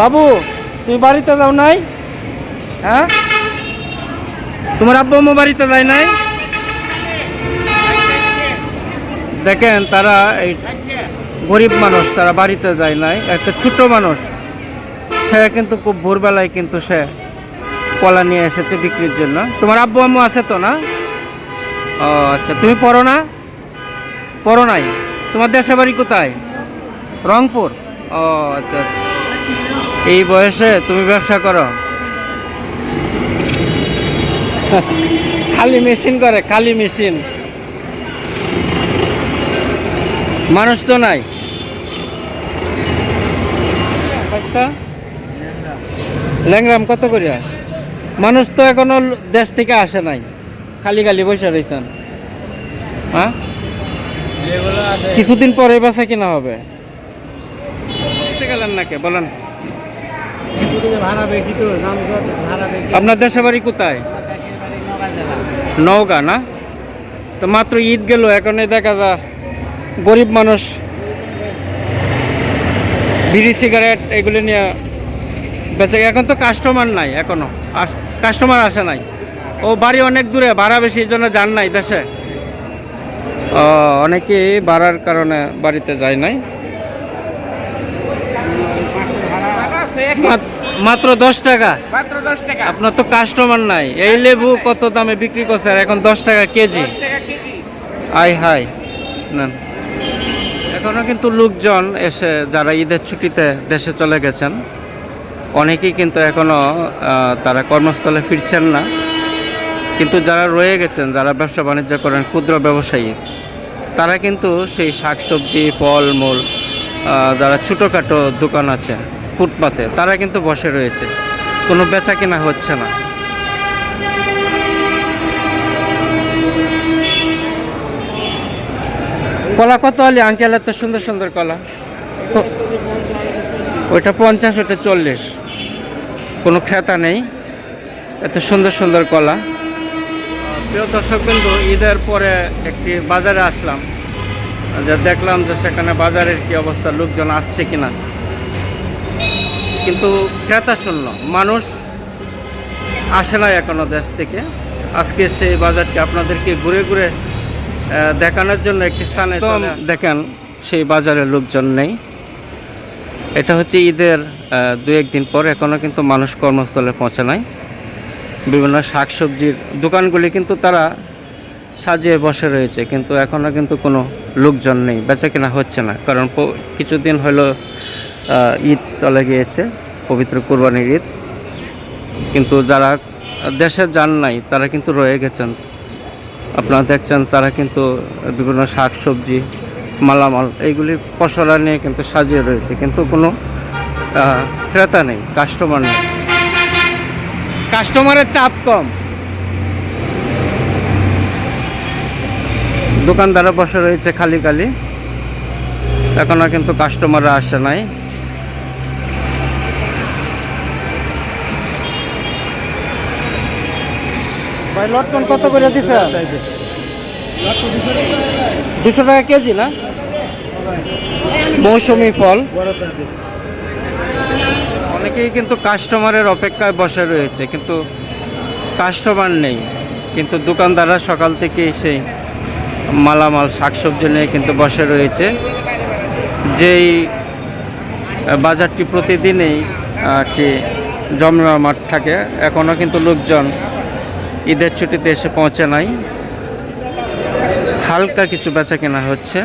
বাবু, তুমি বাড়িতে যাও নাই? হ্যাঁ? তোমার আব্বু আম্মু বাড়িতে যায় নাই? দেখেন, তারা এই গরিব মানুষ, তারা বাড়িতে যায় নাই। একটা ছোট্ট মানুষ, সে কিন্তু খুব ভোরবেলায় কিন্তু সে কলা নিয়ে এসেছে বিক্রির জন্য। তোমার আব্বু আম্মু আছে তো না? ও আচ্ছা তুমি পড়ো না? পড়ো নাই। তোমার দেশে বাড়ি কোথায়? রংপুর? ও আচ্ছা আচ্ছা। এই বয়সে তুমি ব্যবসা করো। খালি মেশিন করে খালি মেশিন। মানুষ তো নাই। ল্যাংরাম কত করিয়া? মানুষ তো এখনও দেশ থেকে আসে নাই। খালি খালি বসে রয়েছেন হ্যাঁ? কিছুদিন পরে বাসা কিনা হবে। গেলেন নাকি? বলেন ভাড়া বেশি তো দাম ভাড়া বেশি আপনার দেশে বাড়ি কোথায়? নওগাঁ না? তো মাত্র ঈদ গেল, এখন দেখা যা, গরিব মানুষ, বিড়ি, সিগারেট, এগুলো নিয়ে বেঁচে এখন তো কাস্টমার নাই এখনও কাস্টমার আসে নাই। ও বাড়ি অনেক দূরে, ভাড়া বেশি, এই জন্য যান নাই দেশে। অনেকে ভাড়ার কারণে বাড়িতে যায় নাই। মাত্র দশ টাকা। মাত্র দশ টাকা। আপনার তো কাস্টমার নাই। এই লেবু কত দামে বিক্রি করছে? আর এখন দশ টাকা কেজি। টাকা কেজি। আই হাই নেন। এখনও কিন্তু লোকজন এসে যারা ঈদের ছুটিতে দেশে চলে গেছেন অনেকেই কিন্তু এখনও তারা কর্মস্থলে ফিরছেন না। কিন্তু যারা রয়ে গেছেন যারা ব্যবসা বাণিজ্য করেন ক্ষুদ্র ব্যবসায়ী তারা কিন্তু সেই শাকসবজি ফলমূল যারা ছোটোখাটো দোকান আছে ফুটপাতে, তারা কিন্তু বসে রয়েছে। কোনো বেচা কেনা হচ্ছে না। কলা কত আলি আঙ্কেল, এত সুন্দর সুন্দর কলা? ওইটা পঞ্চাশ ওটা চল্লিশ। কোনো খেতা নেই। এত সুন্দর সুন্দর কলা। প্রিয় দর্শক বিন্দু ঈদের পরে একটি বাজারে আসলাম। যে দেখলাম যে সেখানে বাজারের কি অবস্থা, লোকজন আসছে কিনা। কিন্তু ক্রেতা শূন্য। মানুষ আসে না এখনও দেশ থেকে। আজকে সেই বাজারটি আপনাদেরকে ঘুরে ঘুরে দেখানোর জন্য একটি স্থানে দেখেন সেই বাজারে লোকজন নেই। এটা হচ্ছে ঈদের দু একদিন পর এখনও কিন্তু মানুষ কর্মস্থলে পৌঁছে নাই। বিভিন্ন শাকসবজির দোকানগুলি কিন্তু তারা সাজিয়ে বসে রয়েছে কিন্তু এখনও কিন্তু কোনো লোকজন নেই। বেচা কেনা হচ্ছে না কারণ কিছুদিন হলো ঈদ চলে গিয়েছে পবিত্র কোরবানির ঈদ। কিন্তু যারা দেশে যান নাই তারা কিন্তু রয়ে গেছেন। আপনারা দেখছেন তারা কিন্তু বিভিন্ন শাক সবজি মালামাল এইগুলি পশলা নিয়ে কিন্তু সাজিয়ে রয়েছে। কিন্তু কোনো ক্রেতা নেই কাস্টমার নেই। কাস্টমারের চাপ কম। দোকানদাররা বসে রয়েছে খালি খালি। এখনও কিন্তু কাস্টমাররা আসে নাই। ভাই, লটকন কত করে দিছে? দুশো টাকা কেজি, না? মৌসুমি ফল। অনেকেই কিন্তু কাস্টমারের অপেক্ষায় বসে রয়েছে, কিন্তু কাস্টমার নেই। কিন্তু দোকানদাররা সকাল থেকে সেই মালামাল, শাকসবজি নিয়ে কিন্তু বসে রয়েছে। যেই বাজারটি প্রতিদিনই কি জমজমাট থাকে এখনও কিন্তু লোকজন ঈদের ছুটিতে এসে পৌঁছে নাই। হালকা কিছু বেচা কেনা হচ্ছে।